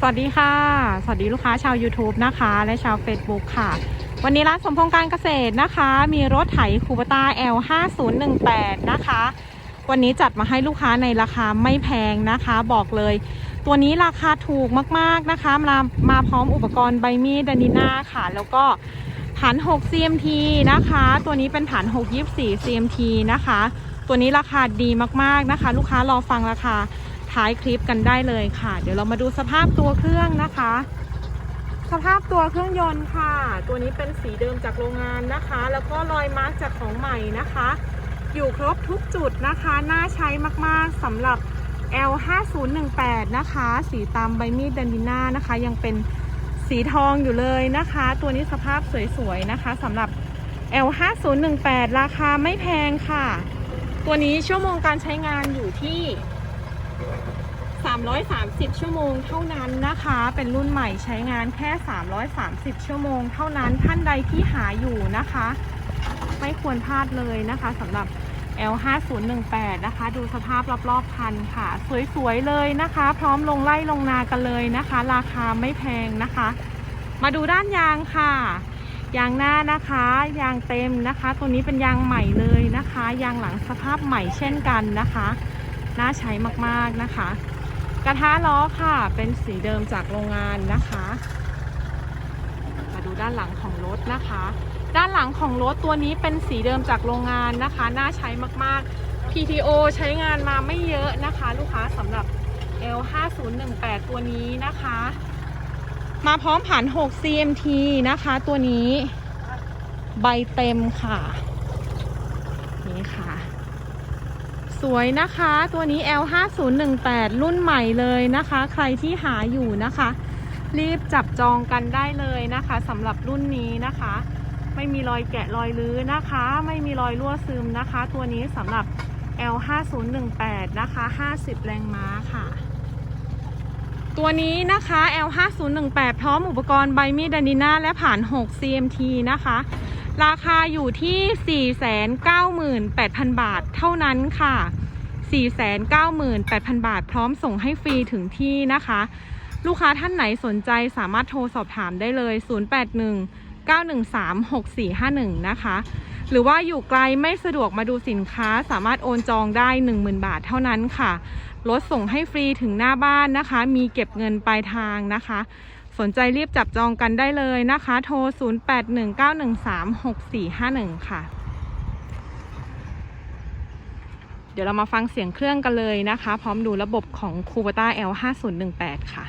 สวัสดีค่ะ สวัสดีลูกค้าชาว YouTube นะคะ และชาว Facebook ค่ะ วันนี้ร้านสมพงษ์การเกษตรนะคะ มีรถไถคูปตา L5018 นะคะ วันนี้จัดมาให้ลูกค้าในราคาไม่แพงนะคะ บอกเลย ตัวนี้ราคาถูกมากๆนะคะมามาพร้อมอุปกรณ์ใบมีดดานิน่าค่ะ แล้วก็ฐาน 6 CMT นะคะ ตัวนี้เป็นฐาน 6 24 CMT นะคะ ตัวนี้ราคาดีมากๆนะคะ ลูกค้ารอฟังราคา ท้ายคลิปกันได้เลยค่ะ เดี๋ยวเรามาดูสภาพตัวเครื่องนะคะ สภาพตัวเครื่องยนต์ค่ะ ตัวนี้เป็นสีเดิมจากโรงงานนะคะ แล้วก็รอยมาร์กจากของใหม่นะคะ อยู่ครบทุกจุดนะคะ น่าใช้มากๆสำหรับ L5018 นะคะ สีตามใบมีดดันดิน่านะคะ ยังเป็นสีทองอยู่เลยนะคะ ตัวนี้สภาพสวยๆนะคะสำหรับ L5018 ราคาไม่แพงค่ะ ตัวนี้ชั่วโมงการใช้งานอยู่ที่ 330 ชั่วโมงเท่านั้นนะคะ เป็นรุ่นใหม่ใช้งานแค่ 330 ชั่วโมงเท่านั้นท่านใดที่หาอยู่นะคะ ไม่ควรพลาดเลยนะคะสำหรับ L5018 นะคะ ดูสภาพรอบๆคันค่ะ สวยๆเลยนะคะ พร้อมลงไล่ลงนากันเลยนะคะ ราคาไม่แพงนะคะ มาดูด้านยางค่ะ ยางหน้านะคะ ยางเต็มนะคะ ตัวนี้เป็นยางใหม่เลยนะคะ ยางหลังสภาพใหม่เช่นกันนะคะ น่าใช้มากๆนะคะ กระทะล้อค่ะเป็นสีเดิมจากโรงงานนะคะ มาดูด้านหลังของรถนะคะ ด้านหลังของรถตัวนี้เป็นสีเดิมจากโรงงานนะคะ น่าใช้มากๆ PTO ใช้งานมาไม่เยอะนะคะ ลูกค้าสำหรับ L5018 ตัวนี้นะคะ มาพร้อมผ่าน 6 CMT นะคะตัวนี้ใบเต็มค่ะ นี่ค่ะ สวยนะคะ ตัวนี้ L5018 รุ่นใหม่เลยนะคะ ใครที่หาอยู่นะคะ รีบจับจองกันได้เลยนะคะสำหรับรุ่นนี้นะคะ ไม่มีรอยแกะรอยลื้อนะคะ ไม่มีรอยรั่วซึมนะคะ ตัวนี้สำหรับ L5018 นะคะ 50 แรงม้าค่ะ ตัวนี้นะคะ L5018 พร้อมอุปกรณ์ใบมีดดานิน่าและผ่าน 6 CMT นะคะ ราคาอยู่ที่ 498,000 บาทเท่านั้นค่ะ 498,000 บาท พร้อมส่งให้ฟรีถึงที่นะคะ ลูกค้าท่านไหนสนใจสามารถโทรสอบถามได้เลย 081 913 6451 นะคะ หรือว่าอยู่ไกลไม่สะดวกมาดูสินค้าสามารถโอนจองได้ 10,000 บาทเท่านั้นค่ะ รถส่งให้ฟรีถึงหน้าบ้านนะคะ มีเก็บเงินปลายทางนะคะ สนใจรีบจับจองกันได้เลยนะคะ โทร 0819136451 ค่ะ เดี๋ยวเรามาฟังเสียงเครื่องกันเลยนะคะ พร้อมดูระบบของ c u b a t a L5018 ค่ะ